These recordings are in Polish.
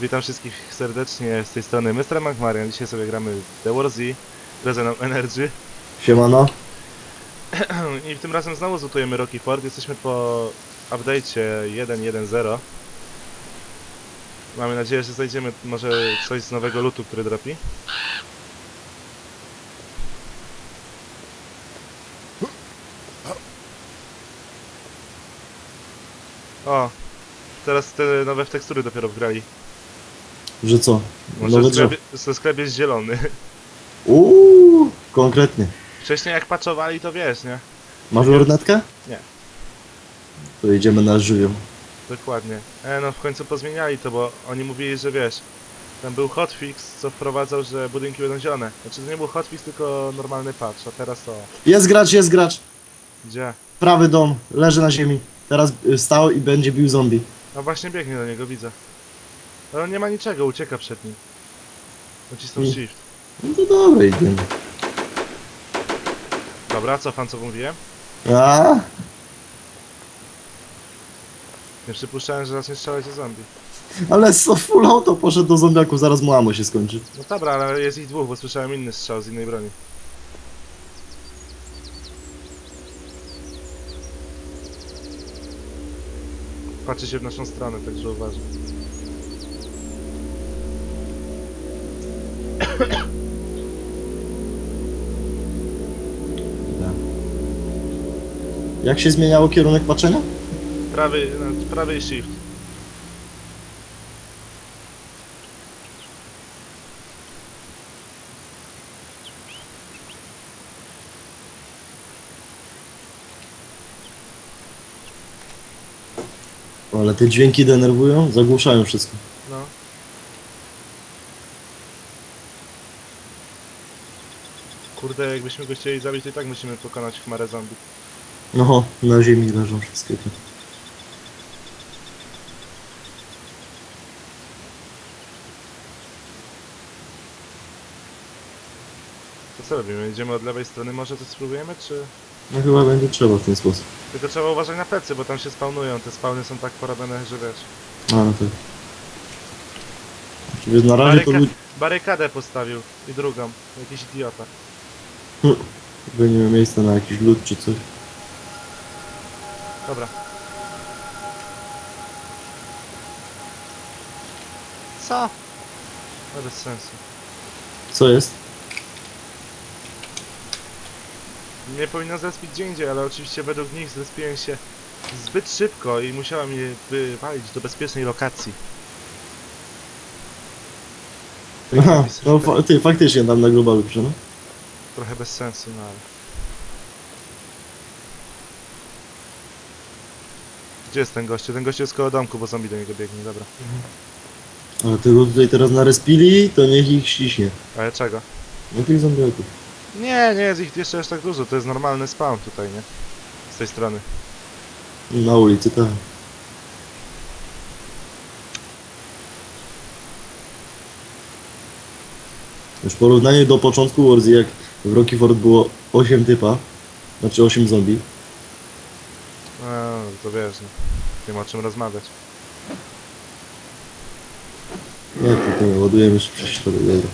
Witam wszystkich serdecznie z tej strony Mr. McMarian. Dzisiaj sobie gramy w The War Z, Resonant Energy. Siemano. I tym razem znowu zlutujemy Rocky Ford. Jesteśmy po update'cie 1.1.0. Mamy nadzieję, że znajdziemy może coś z nowego lutu, który dropi. O, teraz te nowe w tekstury dopiero wgrali. Że co? Może Nowe sklep, sklep jest zielony. Uuu, konkretnie. Wcześniej jak paczowali, to wiesz, nie? Masz lornetkę? Nie. To jedziemy na żywioł. Dokładnie. E, no w końcu pozmieniali to, bo oni mówili, że wiesz, tam był hotfix, co wprowadzał, że budynki będą zielone. Znaczy to nie był hotfix, tylko normalny patch, a teraz to... Jest gracz, jest gracz. Gdzie? Prawy dom, leży na ziemi. Teraz y, stał i będzie bił zombie. No właśnie biegnie do niego, widzę. Ale on nie ma niczego, ucieka przed nim. Nacisnął Nie. shift. No to dobra, idziemy. Dobra, cofam co mówiłem. A? Nie przypuszczałem, że zacznie strzelać o zombie. Ale co full auto poszedł do zombiaków, zaraz mu amo się skończy. No dobra, ale jest ich dwóch, bo słyszałem inny strzał z innej broni. Patrzy się w naszą stronę, także uważam. Jak się zmieniało kierunek patrzenia? Prawy, prawy shift. Ale te dźwięki denerwują, zagłuszają wszystko. No. Kurde, jakbyśmy go chcieli zabić, to i tak musimy pokonać chmarę zombie. No, na ziemi leżą wszystkie te. To co robimy? Idziemy od lewej strony, może coś spróbujemy, czy... No chyba będzie trzeba w ten sposób. Tylko trzeba uważać na plecy, bo tam się spawnują, te spawny są tak porobione, że wiesz... A, no tak. Czyli na razie to Baryka- ludzi... barykadę postawił i drugą. Jakiś idiota. Chyba nie ma miejsca na jakiś lód czy coś. Dobra. Co? No bez sensu. Co jest? Nie powinno zespić gdzie indziej, ale oczywiście według nich zespiłem się zbyt szybko i musiałem je wywalić do bezpiecznej lokacji. Aha, no fa ty, faktycznie tam na globalu pisze, no. Trochę bez sensu, no ale... Gdzie jest ten gościu? Ten gościu jest koło domku, bo zombie do niego biegnie, dobra. Ale tego tutaj teraz narespili, to niech ich ściśnie. Ale czego? No tych zombiaków. Nie, nie jest ich jeszcze aż tak dużo, to jest normalny spawn tutaj, nie? Z tej strony. Na ulicy, tak. Już w porównaniu do początku Warzy, jak w Rocky Ford było 8 typa, znaczy 8 zombie, to wiesz, no. nie ma o czym rozmawiać. to nie, ładujemy jeszcze przez 4, dobra.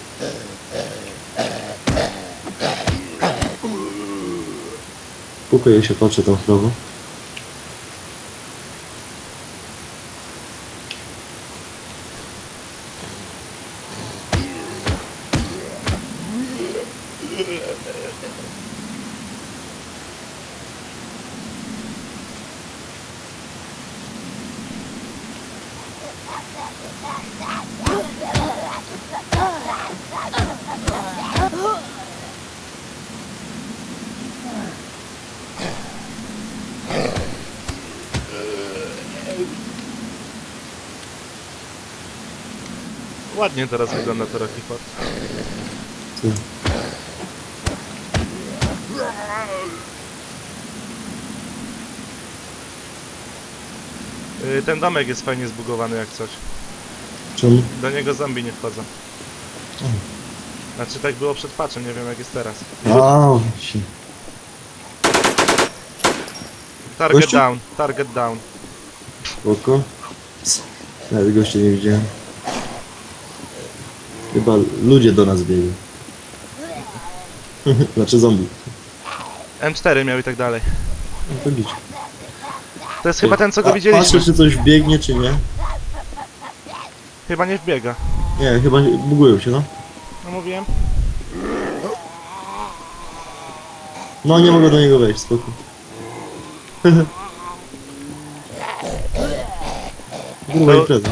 Pukuję się, patrzę tam w Ładnie teraz wygląda to Rocky Ford. Yy, ten domek jest fajnie zbugowany jak coś. Czemu? Do niego zombie nie wchodzą. Mhm. Znaczy tak było przed patchem, nie wiem jak jest teraz. A, właśnie. Target Gościu? down, target down. Spoko. Nawet gościa nie widziałem. Chyba ludzie do nas biegną. znaczy zombie. M4 miał i tak dalej. No to. To jest chyba ten, co go widzieliśmy. Patrzę, czy coś biegnie, czy nie. Chyba nie wbiega. Nie, chyba nie, bugują się, no. No mówiłem. No, nie mogę do niego wejść, spoko. Kurwa To- impreza.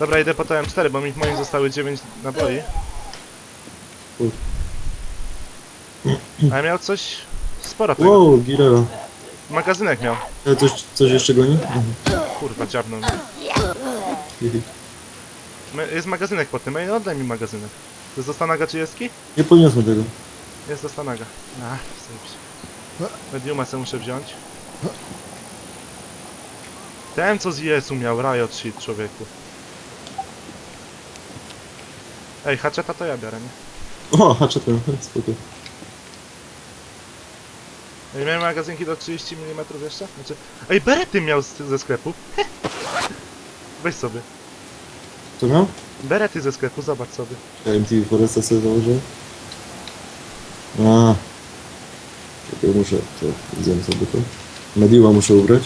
Dobra, idę po to M4, bo mi w moim zostały 9 naboi. Kur- A miał coś sporo tego. Wow, Girela. Magazynek miał. Ale coś, coś jeszcze goni? Kurwa, dziabnął mnie. Jest magazynek po tym, ej, oddaj mi magazynek. To jest do Stanaga 30? Nie podniosłem tego. Jest do Stanaga. A, zajebiście. Mediuma sobie muszę wziąć. Ten co z Jesu miał, Riot Shit, człowieku. Ej, haczeta to ja biorę, nie? O, haczetem, spoko. Ej, miałem magazynki do 30 mm jeszcze? Znaczy... Ej, berety miał z, ze sklepu. Weź sobie. Co miał? Berety ze sklepu, zobacz sobie. Ja MTV Foresta sobie założyłem. A. Czekaj, muszę, to zjem sobie to. Mediuma muszę ubrać.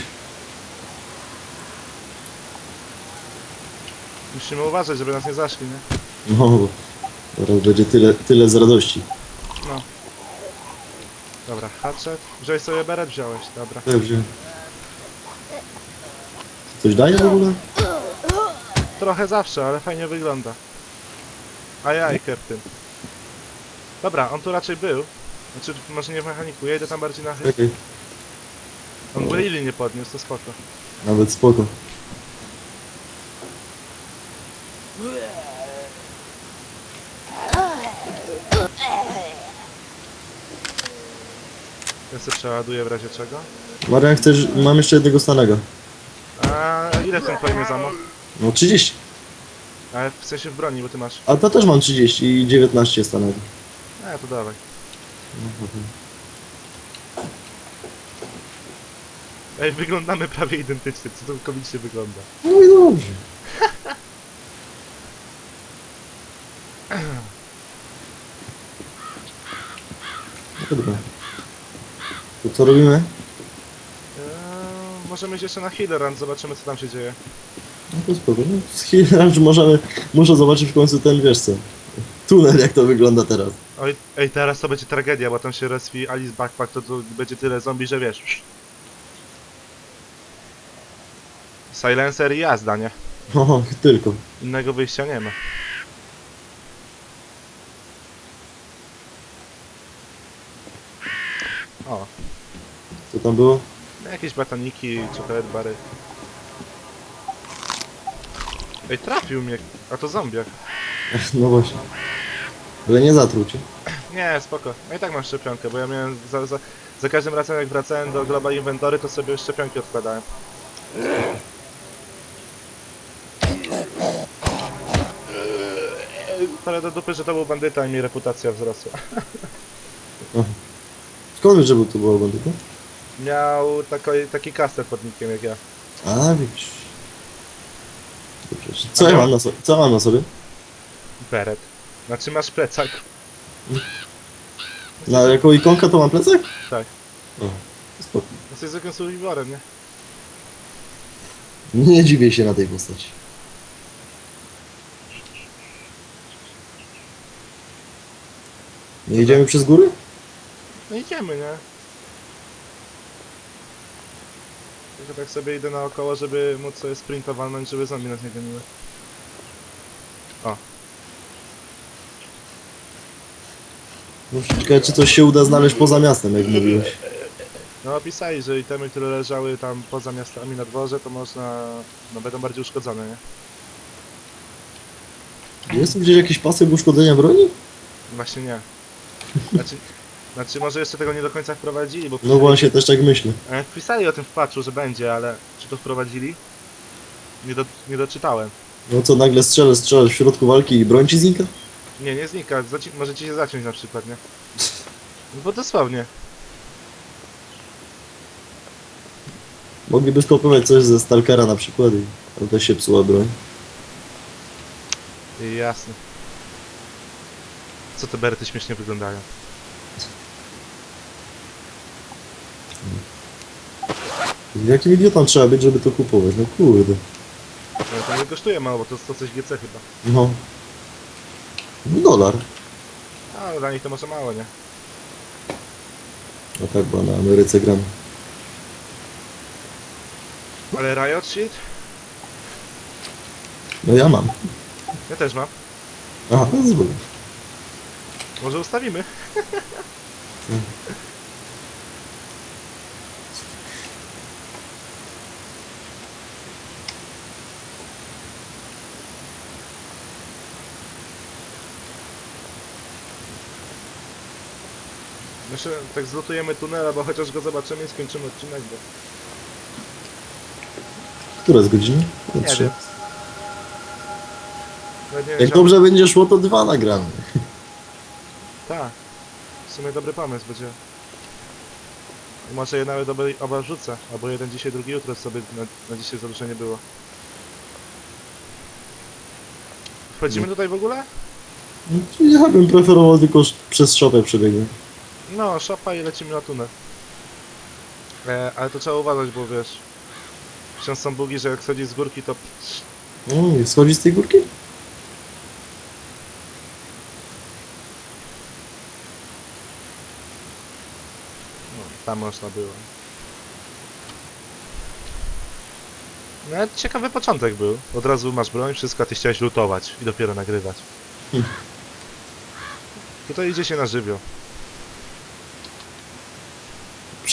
Musimy uważać, żeby nas nie zaszli, nie? No, teraz będzie tyle, tyle z radości. Dobra, hatchet. Wziąłeś sobie beret? Wziąłeś, dobra. Dobrze. Coś daje w ogóle? Trochę zawsze, ale fajnie wygląda. A ja i tym. Dobra, on tu raczej był. Znaczy, może nie w mechaniku, ja idę tam bardziej na chyb. Czekaj. On Willy nie podniósł, to spoko. Nawet spoko. Ja sobie przeładuję w razie czego. Marian, chcesz, mam jeszcze jednego Stanego. A ile w tym twoim zamo? No 30. Ale w sensie w broni, bo ty masz. A to też mam 30 i 19 Stanego. A, to dawaj. Ej, wyglądamy prawie identycznie, co to komicznie wygląda. No i dobrze. No Dobra. Co robimy? Eee, możemy iść jeszcze na healer run, zobaczymy co tam się dzieje. No to spoko. No, z Hilarz możemy, muszę zobaczyć w końcu ten, wiesz co, tunel jak to wygląda teraz. Oj, ej, teraz to będzie tragedia, bo tam się respi Alice Backpack, to, to będzie tyle zombie, że wiesz. Silencer i jazda, nie? O, tylko. Innego wyjścia nie ma. O, Co tam było? jakieś batoniki, czekolad bary. Ej, trafił mnie, a to zombiak. No właśnie. Ale nie zatruł cię. Nie, spoko. No i tak mam szczepionkę, bo ja miałem za, za, za każdym razem jak wracałem do Global Inventory, to sobie szczepionki odkładałem. Ale do dupy, że to był bandyta i mi reputacja wzrosła. Skąd wiesz, że tu było bandyta? Miał taki, taki kaster pod nickiem jak ja. A, widzisz. Dobrze. Co ja mam na sobie? Co mam na sobie? Beret. Znaczy masz plecak. Na jaką ikonkę to mam plecak? Tak. O, spoko. Jesteś zwykłym survivorem, nie? Nie dziwię się na tej postaci. Nie idziemy przez góry? No idziemy, nie? Tylko tak sobie idę naokoło, żeby móc sobie sprinta walnąć, żeby zombie nas nie goniły. Muszę ciekawe, czy coś się uda znaleźć poza miastem, jak mówiłeś. No opisali, że itemy, które leżały tam poza miastami na dworze, to można... no będą bardziej uszkodzone, nie? Jest gdzieś jakiś pasek uszkodzenia broni? Właśnie nie. Znaczy, znaczy może jeszcze tego nie do końca wprowadzili, bo No właśnie, też tak myślę. E, Pisali o tym w patchu, że będzie, ale czy to wprowadzili? Nie, do, nie doczytałem. No co, nagle strzelasz, strzelasz w środku walki i broń ci znika? Nie, nie znika. Zaci może ci się zaciąć na przykład, nie? No Bo dosłownie. Mogliby skopiować coś ze Stalkera na przykład i tam też się psuła broń. Jasne. Co te berety śmiesznie wyglądają. Jakim idiotą trzeba być, żeby to kupować? No kurde. Ale to nie kosztuje mało, bo to 100 coś GC chyba. No. Dolar. A dla nich to może mało, nie? No tak, bo na Ameryce gram. Ale Riot Shield? No ja mam. Ja też mam. Aha, to jest zły. Może ustawimy? Tak zlutujemy tunela, bo chociaż go zobaczymy i skończymy odcinek, bo... Która jest godzina? No, Nie trzy. wiem. Nawet nie Jak dobrze będzie szło, to dwa nagramy. Tak. W sumie dobry pomysł będzie. Może je nawet oba, oba rzucę, albo jeden dzisiaj, drugi jutro sobie na, na dzisiaj za dużo nie było. Wchodzimy tutaj w ogóle? No, Ja bym preferował tylko sz- przez szopę przebiegłem. No, szopa i lecimy na tunel. E, ale to trzeba uważać, bo wiesz... Wciąż są bugi, że jak schodzi z górki, to... I schodzi z tej górki? No, tam można było. No, ale ciekawy początek był. Od razu masz broń, wszystko, a ty chciałeś lutować i dopiero nagrywać. Hmm. Tutaj idzie się na żywioł.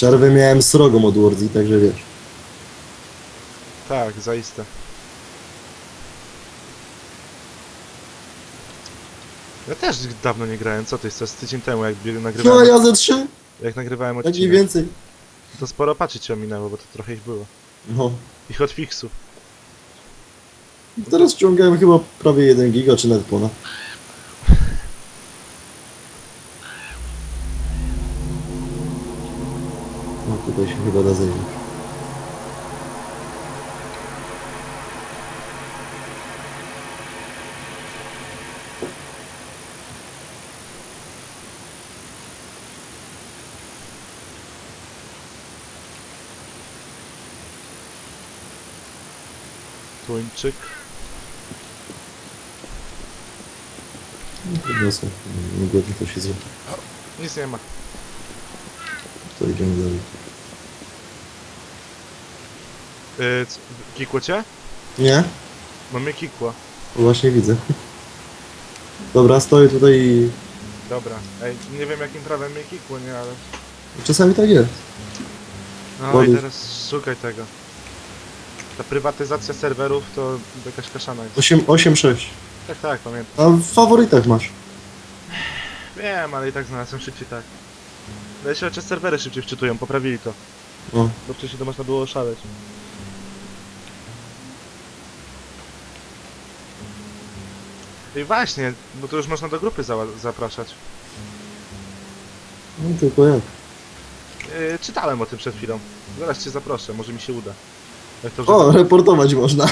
Przerwę miałem srogą od Wardzi, także wiesz. Tak, zaiste. Ja też dawno nie grałem, co ty chcesz? Z tydzień temu, jak bieg- No nagrywałem, ja ze trzy, jak nagrywałem jak i odcinek, więcej. to sporo paczy cię ominęło, bo to trochę ich było. No. I hotfixów. Teraz ściągałem chyba prawie 1 giga, czy nawet ponad. Tutaj się chyba da zejść. Tuńczyk. Podniosę. Niegodnie to zrobi. Nic nie ma. To idziemy dalej. Yy, c- kikło cię? Nie? No mnie kikło. To właśnie widzę. Dobra, stoję tutaj i... Dobra. Ej, nie wiem jakim prawem mnie kikło, nie, ale... Czasami tak jest. No Ładnie. i teraz szukaj tego. Ta prywatyzacja serwerów to jakaś kaszana jest. 8, 8 6. Tak, tak, pamiętam. A w faworytach masz. Wiem, ale i tak znalazłem szybciej tak. Się chociaż serwery szybciej wczytują, poprawili to. O. Bo wcześniej to można było oszaleć. I właśnie, bo to już można do grupy za zapraszać. No tylko jak. Yy, czytałem o tym przed chwilą. Zaraz cię zaproszę, może mi się uda. Jak to, O, reportować można.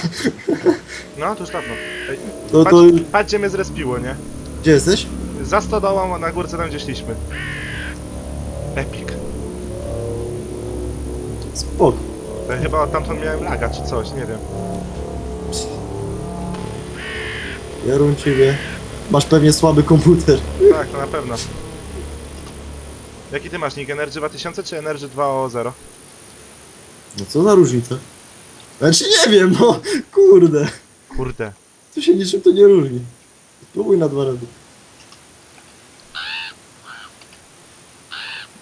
No, to już dawno. Ej, To, patrz, to... patrz gdzie mnie zrespiło, nie? Gdzie jesteś? Za stodołą, na górce tam gdzie szliśmy. Epic. Spoko. To chyba tamtąd miałem laga czy coś, nie wiem. Jarun ciebie. Masz pewnie słaby komputer. Tak, to na pewno. Jaki ty masz nick? Energy 2000 czy Energy 2.0? No co za różnica? Znaczy nie wiem, no. Kurde. Kurde. Tu się niczym to nie różni. Spróbuj na dwa razy.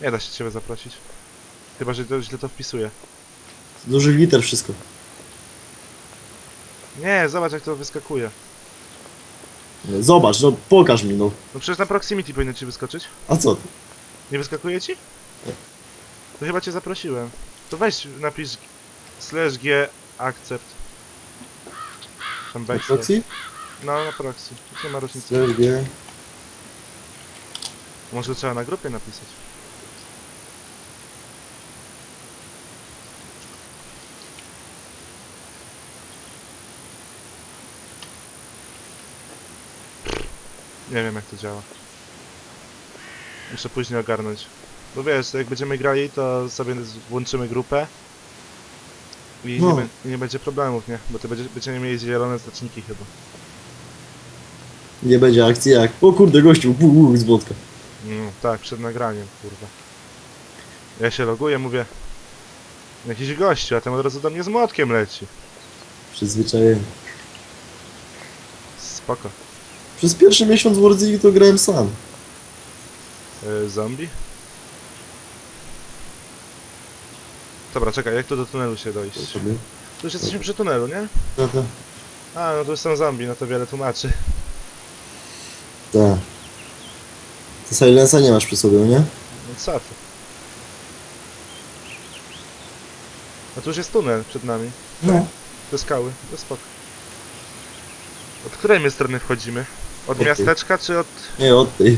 Nie da się ciebie zaprosić. Chyba, że to źle to wpisuje. Z dużych liter wszystko. Nie, zobacz jak to wyskakuje. Zobacz, no pokaż mi, no. No przecież na proximity powinno ci wyskoczyć. A co ty? Nie wyskakuje ci? To chyba cię zaprosiłem. To weź napisz slash g accept. Tam Na backslash. proxy? No, na proxy. Nie ma różnicy. CRG. Może trzeba na grupie napisać. Nie wiem jak to działa. Muszę później ogarnąć. Bo wiesz, jak będziemy grali, to sobie włączymy grupę. I No. nie, nie będzie problemów, nie? Bo ty będzie, będziemy mieli zielone znaczniki chyba. Nie będzie akcji jak. O kurde, gościu, bu, bu, z wątka. Mm, tak, przed nagraniem, kurwa. Ja się loguję, mówię... Jakiś gościu, a ten od razu do mnie z młotkiem leci. Przyzwyczajenie. Spoko. Przez pierwszy miesiąc w Warzone to grałem sam. E, zombie? Dobra, czekaj, jak tu do tunelu się dojść? To sobie. Tu już jesteśmy przy tunelu, nie? Prawda? A, no tu są zombie, no to wiele tłumaczy. Tak. Ty silensa nie masz przy sobie, nie? No co ty? A tu już jest tunel przed nami. No. Te skały, to spoko. Od której my strony wchodzimy? Od miasteczka czy od... Nie, od tej.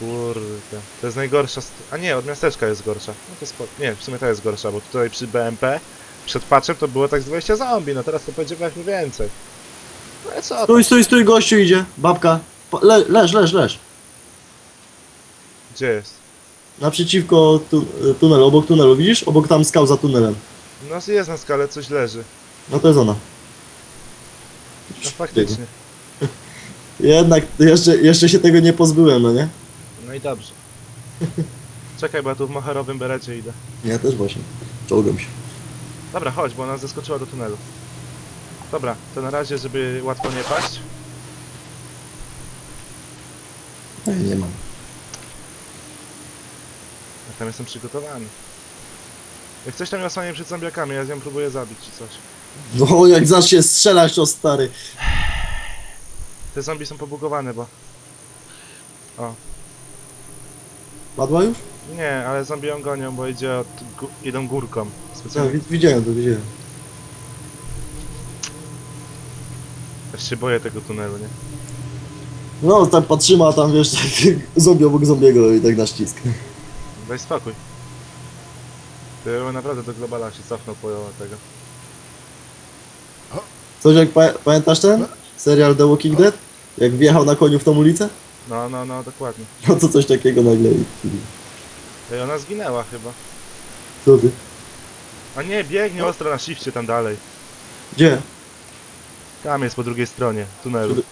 Kurde, to jest najgorsza st- A nie, od miasteczka jest gorsza. No to spoko. Nie, w sumie ta jest gorsza, bo tutaj przy BMP przed patchem to było tak z 20 zombie, no teraz to będzie właśnie więcej. No i co? Stój, stój, stój, gościu idzie. Babka. Le, leż, leż, leż. Gdzie jest? Naprzeciwko tu, tunelu, obok tunelu, widzisz? Obok tam skał za tunelem. No jest na skale, coś leży. No to jest ona. No faktycznie. Jednak jeszcze, jeszcze się tego nie pozbyłem, no nie? No i dobrze. Czekaj, bo ja tu w moherowym berecie idę. Ja też właśnie. Czołgam się. Dobra, chodź, bo ona zeskoczyła do tunelu. Dobra, to na razie, żeby łatwo nie paść. Nie, nie mam. Ja tam jestem przygotowany. Jak coś tam ja przed zombiakami, ja z nią próbuję zabić czy coś. No jak zacznie strzelać to stary. Te zombie są pobugowane, bo... O, Padła już? nie, ale zombie ją gonią, bo idzie od... Gó idą górką. Ja, Specjalnie. wi- widziałem to, widziałem. Też się boję tego tunelu, nie? No tam patrzymy, a tam wiesz, tak, zombie obok zombiego i tak na ścisk. Daj spokój. Ty naprawdę do globala się cofnął po tego. Coś jak pa pamiętasz ten? Serial The Walking Dead? Jak wjechał na koniu w tą ulicę? No, no, no, dokładnie. No to coś takiego nagle. i- Ej, ona zginęła chyba. Co ty? A nie, biegnie ostro na shifcie tam dalej. Gdzie? Tam jest po drugiej stronie tunelu.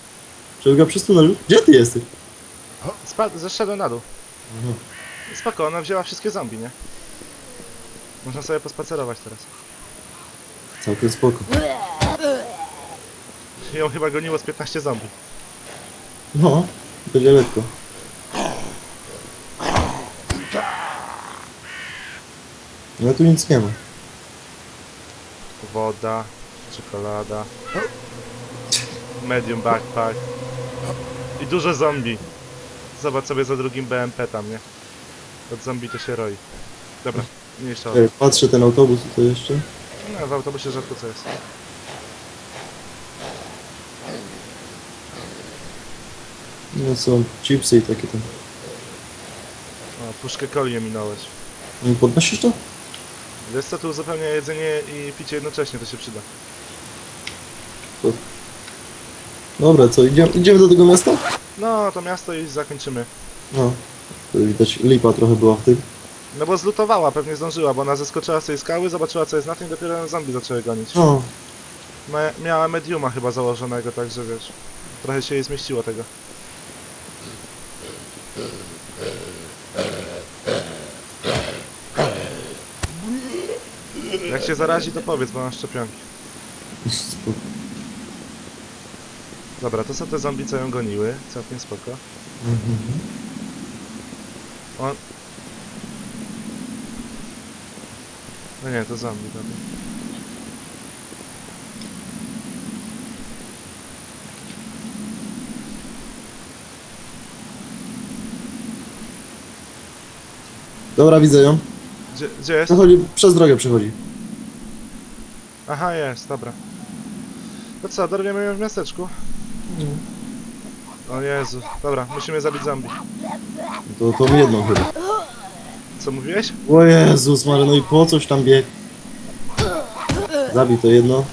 Przebiega przez tunel? Gdzie ty jesteś? Spadł, zeszedłem na dół. Spoko, ona wzięła wszystkie zombie, nie? Można sobie pospacerować teraz. Całkiem spoko. Ją chyba goniło z 15 zombie. No, będzie lekko. No tu nic nie ma. Woda, czekolada, medium backpack i dużo zombie. Zobacz sobie za drugim BMP tam, nie? Od zombie to się roi. Dobra, mniejsza o to. Ej, patrzę ten autobus tutaj jeszcze. No, w autobusie rzadko co jest. No są chipsy i takie tam. O, puszkę coli nie minąłeś. Nie Podnosisz to? Wiesz co, tu uzupełnia jedzenie i picie jednocześnie, to się przyda. Dobra, co, idziemy, idziemy do tego miasta? No, to miasto i zakończymy. No. To widać lipa trochę była w tym. No bo zlutowała, pewnie zdążyła, bo ona zeskoczyła z tej skały, zobaczyła co jest na tym i dopiero zombie zaczęły gonić. No. Ma, miała mediuma chyba założonego, także wiesz, trochę się jej zmieściło tego. Jak się zarazi, to powiedz, bo mam szczepionki. Dobra, to są te zombie, co ją goniły, całkiem spoko. On... No nie, to zombie, dobra. Dobra, widzę ją. Gdzie, gdzie jest? Przechodzi, przez drogę przechodzi. Aha, jest, dobra. To co, dorwiemy ją w miasteczku? O Jezu, dobra, musimy zabić zombie. To, to jedną chyba. Co mówiłeś? O Jezus Mary, no i po coś tam bieg. Zabij to jedno.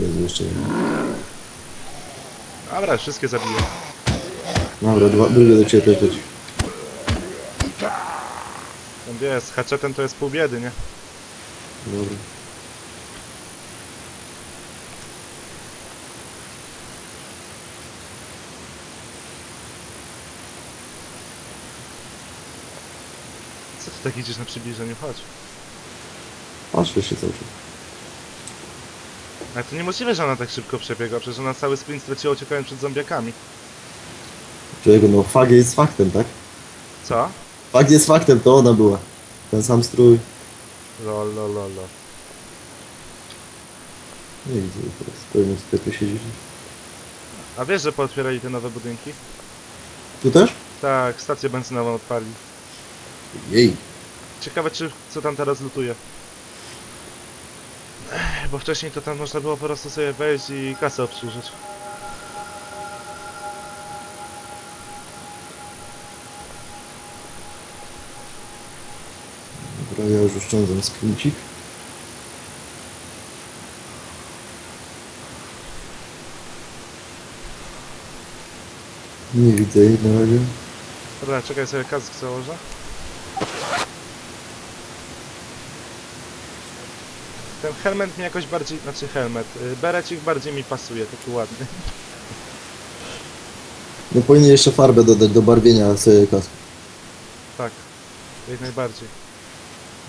Jezu, jeszcze jedno. Dobra, wszystkie zabiję. Dobra, dwa, drugie do ciebie też leci. Wiesz, z haczetem to jest pół biedy, nie? Dobra. Co ty tak idziesz na przybliżeniu? Chodź. Patrzę się cały czas. Ale to niemożliwe, że ona tak szybko przebiega, przecież ona cały sprint straciła uciekając przed zombiakami. Czego, no fakt jest faktem, tak? Co? Fakt jest faktem, to ona była. Ten sam strój. Lol, lol, lol, lol. Nie widzę jej teraz. W sklepie siedzisz. A wiesz, że pootwierali te nowe budynki? Tu też? Tak, stację benzynową odpali. Jej. Ciekawe, czy co tam teraz lutuje. Ech, Bo wcześniej to tam można było po prostu sobie wejść i kasę obsłużyć. Dobra, ja już oszczędzam skrócik. Nie widzę jej na razie. Dobra, czekaj sobie kask założę. Ten helmet mi jakoś bardziej, znaczy helmet, y, berecik bardziej mi pasuje, taki ładny. No powinien jeszcze farbę dodać do barwienia sobie kasku. Tak, jak najbardziej.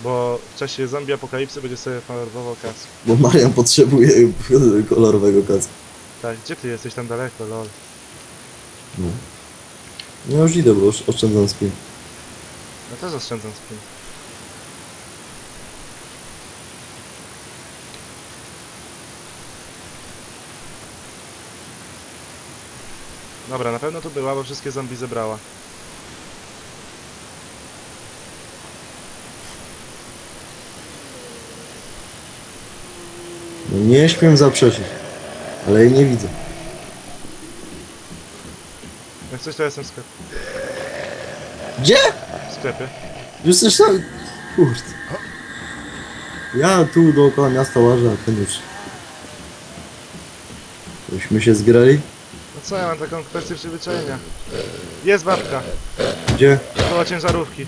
Bo w czasie zombie apokalipsy będzie sobie farbował kask. Bo Marian potrzebuje kolorowego kasku. Tak, gdzie ty jesteś tam daleko, lol. No. Ja już idę, bo już oszczędzam spin. Ja też oszczędzam spin. Dobra, na pewno tu była, bo wszystkie zombie zebrała. Nie śmiem zaprzeczyć. Ale jej nie widzę. Jak coś to jestem w sklepie. Gdzie? W sklepie. Już coś tam... Kurde. Ja tu dookoła miasta łażę, a ten już... Myśmy się zgrali? No co, ja mam taką kwestię przyzwyczajenia. Jest babka, Gdzie? koło ciężarówki.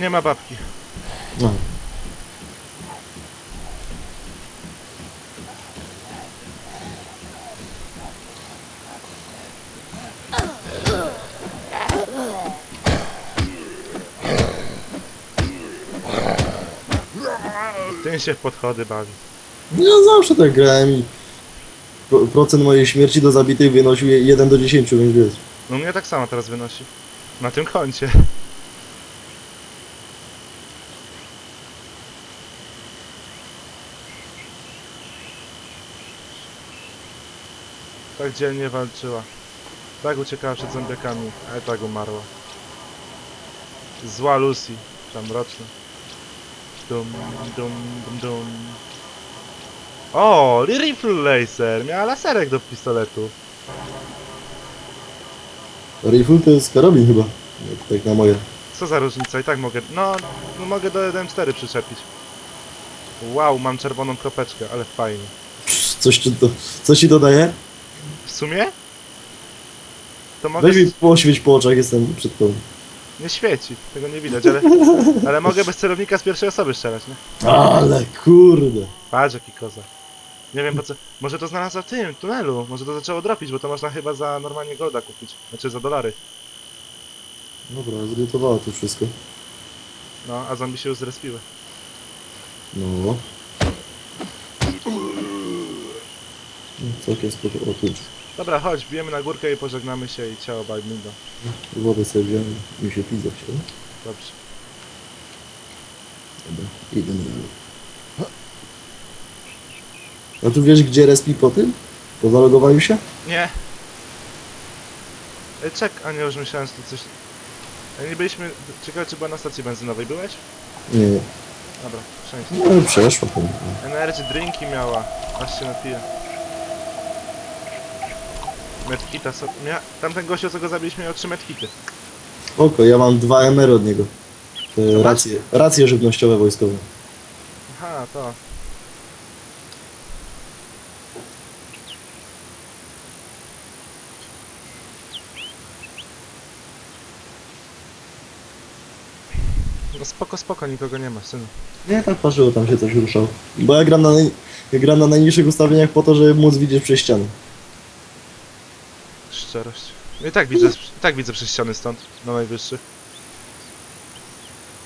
Nie ma babki. No. Ten się w podchody bawi. Ja zawsze tak grałem i... pro- Procent mojej śmierci do zabitych wynosił 1 do 10, więc wiesz. No mnie tak samo teraz wynosi. Na tym koncie. Tak dzielnie walczyła. Tak uciekała przed zombiakami, ale tak umarła. Zła Lucy, tam mroczna. Dum, dum, dum, dum. O, rifle laser! Miała laserek do pistoletu. Rifle to jest karabin chyba. Jak Tak na moje. Co za różnica? I tak mogę. No, no mogę do 1.4 przyczepić. Wow, mam czerwoną kropeczkę, ale fajnie. Psz, Coś ci, to, co ci dodaje? W sumie? To mogę. Weź mi poświeć po oczach, jestem przed tobą. Nie świeci, tego nie widać, ale. Ale mogę bez celownika z pierwszej osoby strzelać, nie? Ale kurde. Patrz jaki koza. Nie wiem po co. Może to znalazła w tym tunelu. Może to zaczęło dropić, bo to można chyba za normalnie golda kupić. Znaczy za dolary. Dobra, zgotowało to wszystko. No, a zombie się już zrespiły. No. No, Całkiem spoko. O, tu. Dobra, chodź, bijemy na górkę i pożegnamy się i ciao, bye, bingo. Wodę sobie wziąłem. Mi się pizza chciało. Dobrze. Dobra, idę na górę. A tu wiesz, gdzie respi po tym? Po zalogowaniu się? Nie. Ej, czek, a nie, już myślałem, że to coś... Ej, nie byliśmy... Ciekawe, czy była na stacji benzynowej, byłeś? Nie, nie. Dobra, szczęście. No, przeszła tam. Energy drinki miała, aż się napije. Medkita so... Mia... Tamten gościu, co go zabiliśmy, miał trzy medkity. Oko, ja mam dwa MR od niego. E, racje, racje żywnościowe wojskowe. Aha, to. No spoko, spoko, nikogo nie ma, synu. Nie, tak parzyło, tam się coś ruszał. Bo ja gram na, naj... ja gram na najniższych ustawieniach po to, żeby móc widzieć przez ścianę. Szczerość. No I tak widzę, i tak widzę przez ściany stąd, na najwyższych.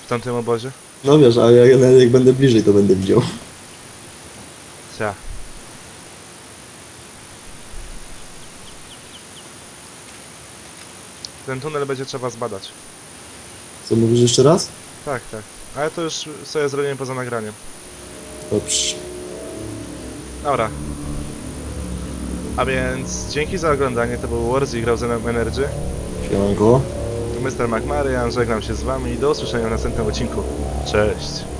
W tamtym obozie. No wiesz, a ja jak będę bliżej, to będę widział. Cia. Ten tunel będzie trzeba zbadać. Co mówisz jeszcze raz? Tak, tak. Ale to już sobie zrobimy poza nagraniem. Dobrze. Dobra. A więc dzięki za oglądanie, to był Warzy grał ze mną Energy. Siemanko. Mr. McMarian, żegnam się z wami i do usłyszenia w następnym odcinku. Cześć.